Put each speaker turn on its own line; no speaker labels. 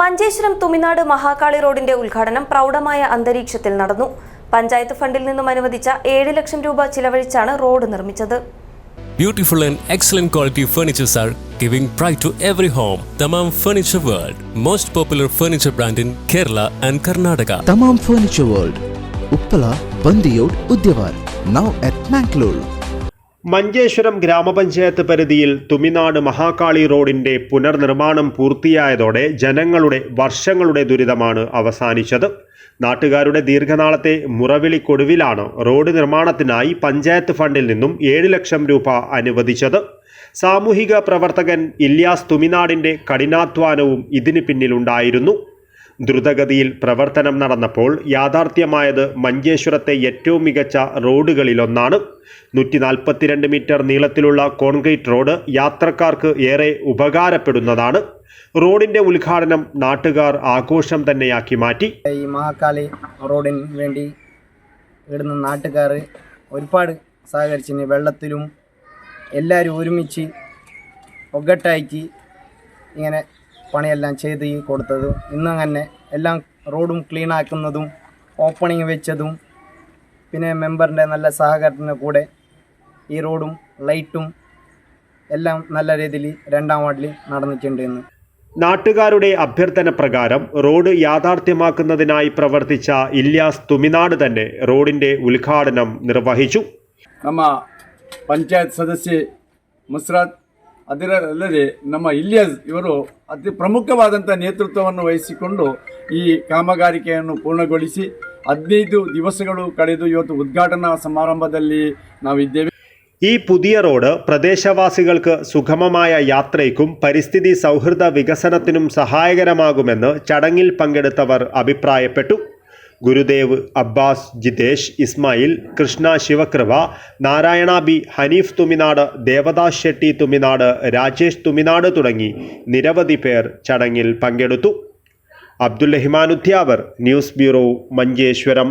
മഞ്ചേശ്വരം തുമിനാട് മഹാകാളി റോഡിന്റെ ഉദ്ഘാടനം പ്രൗഢമായ അന്തരീക്ഷത്തിൽ നടന്നു. പഞ്ചായത്ത് ഫണ്ടിൽ നിന്നും അനുവദിച്ച ഏഴ് ലക്ഷം രൂപ ചിലവഴിച്ചാണ് റോഡ് നിർമ്മിച്ചത്.
Beautiful and excellent quality furnitures are giving pride to every home Thamam furniture world most popular furniture brand in Kerala and Karnataka
Thamam furniture world Uppala Bandiyod Udyavar now at Mangalore
Manjeshwaram ഗ്രാമപഞ്ചായത്ത് പരിധിയിൽ തുമിനാട് മഹാകാളി റോഡിന്റെ പുനർനിർമ്മാണം പൂർത്തിയായതോടെ ജനങ്ങളുടെ വർഷങ്ങളുടെ ദുരിതമാണ് അവസാനിച്ചത്. നാട്ടുകാരുടെ ദീർഘനാളത്തെ മുറവിളിക്കൊടുവിലാണ് road നിർമ്മാണത്തിനായി പഞ്ചായത്ത് ഫണ്ടിൽ നിന്നും ഏഴ് ലക്ഷം രൂപ അനുവദിച്ചത്. സാമൂഹിക പ്രവർത്തകൻ ഇല്യാസ് തുമിനാടിന്റെ കഠിനാധ്വാനവും ഇതിന് പിന്നിലുണ്ടായിരുന്നു. ദ്രുതഗതിയിൽ പ്രവർത്തനം നടന്നപ്പോൾ യാഥാർത്ഥ്യമായത് മഞ്ചേശ്വരത്തെ ഏറ്റവും മികച്ച റോഡുകളിലൊന്നാണ്. നൂറ്റി നാൽപ്പത്തിരണ്ട് മീറ്റർ നീളത്തിലുള്ള കോൺക്രീറ്റ് റോഡ് യാത്രക്കാർക്ക് ഏറെ ഉപകാരപ്പെടുന്നതാണ്. റോഡിന്റെ ഉദ്ഘാടനം നാട്ടുകാർ ആഘോഷം തന്നെയാക്കി മാറ്റി.
ഈ മഹാകാളി റോഡിന് വേണ്ടി ഇവിടുന്ന് നാട്ടുകാർ ഒരുപാട് സഹകരിച്ചിന് വെള്ളത്തിലും എല്ലാവരും ഒരുമിച്ച് ഒഗട്ടായിട്ട് ഇങ്ങനെ പണിയെല്ലാം ചെയ്ത് കൊടുത്തത് ഇന്ന് അങ്ങനെ എല്ലാം റോഡും ക്ലീൻ ആക്കുന്നതും ഓപ്പണിങ് വെച്ചതും പിന്നെ മെമ്പറിന്റെ നല്ല സഹകരണത്തിന് കൂടെ ഈ റോഡും ലൈറ്റും എല്ലാം നല്ല രീതിയിൽ രണ്ടാം വാർഡിൽ നടന്നിട്ടുണ്ട് ഇന്ന്.
നാട്ടുകാരുടെ അഭ്യർത്ഥന പ്രകാരം റോഡ് യാഥാർത്ഥ്യമാക്കുന്നതിനായി പ്രവർത്തിച്ച ഇല്യാസ് തുമിനാട് തന്നെ റോഡിന്റെ ഉദ്ഘാടനം നിർവഹിച്ചു.
നമ്മ പഞ്ചായത്ത് സദസ്യ മുസ്രാത്ത് ಅದರಲ್ಲದೆ ನಮ್ಮ ಇಲಿಯಾಸ್ ಇವರು ಅತಿ ಪ್ರಮುಖವಾದಂಥ ನೇತೃತ್ವವನ್ನು ವಹಿಸಿಕೊಂಡು ಈ ಕಾಮಗಾರಿಕೆಯನ್ನು ಪೂರ್ಣಗೊಳಿಸಿ ಹದಿನೈದು ದಿವಸಗಳು ಕಳೆದು ಇವತ್ತು ಉದ್ಘಾಟನಾ ಸಮಾರಂಭದಲ್ಲಿ ನಾವಿದ್ದೇವೆ
ഈ പുതിയ റോഡ് പ്രദേശവാസികൾക്ക് സുഗമമായ യാത്രയ്ക്കും പരിസ്ഥിതി സൗഹൃദ വികസനത്തിനും സഹായകരമാകുമെന്ന് ചടങ്ങിൽ പങ്കെടുത്തവർ അഭിപ്രായപ്പെട്ടു ഗുരുദേവ് അബ്ബാസ് ജിതേഷ് ഇസ്മായിൽ കൃഷ്ണ ശിവകൃപ നാരായണ ബി ഹനീഫ് തുമിനാട് ദേവദാസ് ഷെട്ടി തുമിനാട് രാജേഷ് തുമിനാട് തുടങ്ങി നിരവധി പേർ ചടങ്ങിൽ പങ്കെടുത്തു. Abdul Rahman news bureau Manjeshwaram.